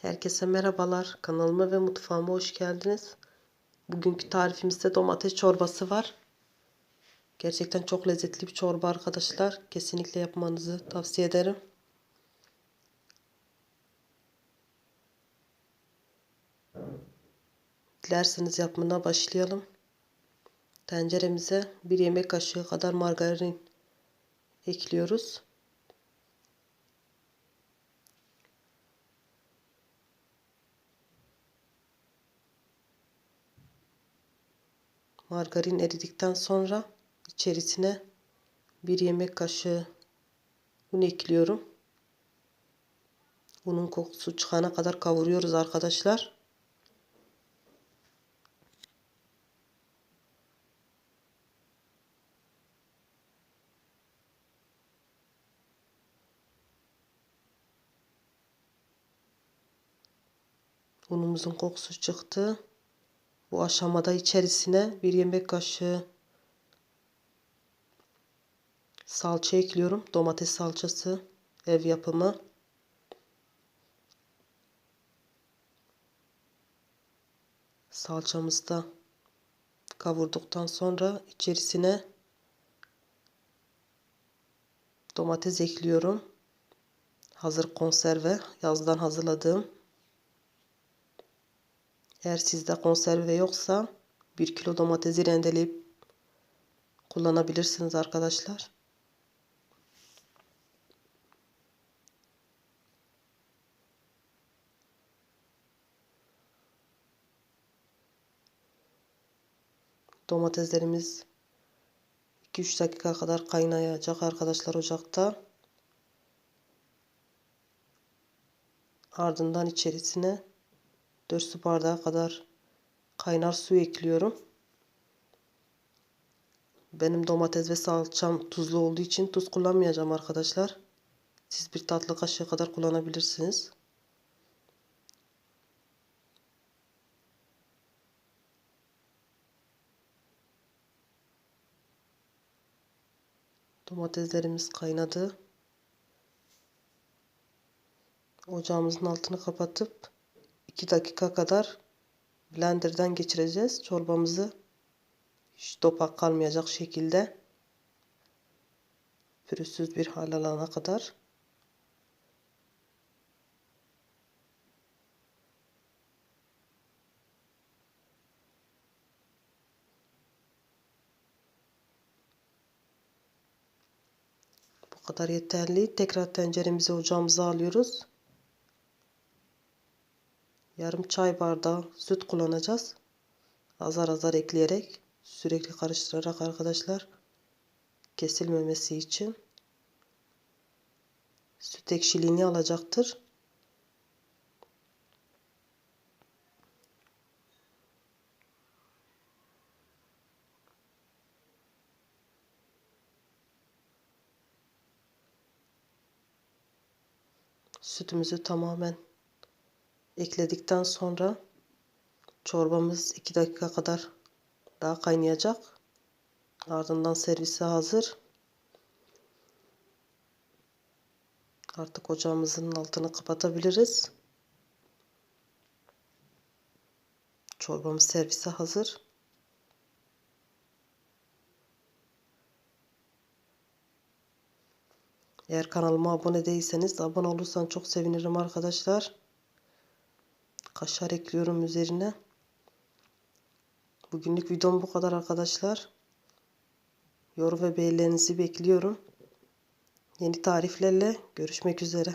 Herkese merhabalar. Kanalıma ve mutfağıma hoş geldiniz. Bugünkü tarifimizde domates çorbası var. Gerçekten çok lezzetli bir çorba arkadaşlar. Kesinlikle yapmanızı tavsiye ederim. Dilerseniz yapımına başlayalım. Tenceremize bir yemek kaşığı kadar margarin ekliyoruz. Margarin eridikten sonra içerisine bir yemek kaşığı un ekliyorum. Unun kokusu çıkana kadar kavuruyoruz arkadaşlar. Unumuzun kokusu çıktı. Bu aşamada içerisine bir yemek kaşığı salça ekliyorum. Domates salçası ev yapımı. Salçamızı da kavurduktan sonra içerisine domates ekliyorum. Hazır konserve yazdan hazırladığım eğer sizde konserve yoksa 1 kilo domatesi rendeleyip kullanabilirsiniz arkadaşlar. Domateslerimiz 2-3 dakika kadar kaynayacak arkadaşlar ocakta. Ardından içerisine 4 su bardağı kadar kaynar su ekliyorum. Benim domates ve salçam tuzlu olduğu için tuz kullanmayacağım arkadaşlar. Siz bir tatlı kaşığı kadar kullanabilirsiniz. Domateslerimiz kaynadı. Ocağımızın altını kapatıp 2 dakika kadar blenderdan geçireceğiz çorbamızı. Hiç topak kalmayacak şekilde pürüzsüz bir hal alana kadar. Bu kadar yeterli. Tekrar tenceremizi ocağımıza alıyoruz. Yarım çay bardağı süt kullanacağız. Azar azar ekleyerek sürekli karıştırarak arkadaşlar kesilmemesi için süt ekşiliğini alacaktır. Sütümüzü tamamen ekledikten sonra çorbamız 2 dakika kadar daha kaynayacak. Ardından servise hazır. Artık ocağımızın altını kapatabiliriz. Çorbamız servise hazır. Eğer kanalıma abone değilseniz abone olursan çok sevinirim arkadaşlar. Kaşar ekliyorum üzerine. Bugünlük videom bu kadar arkadaşlar. Yorum ve beğenilerinizi bekliyorum. Yeni tariflerle görüşmek üzere.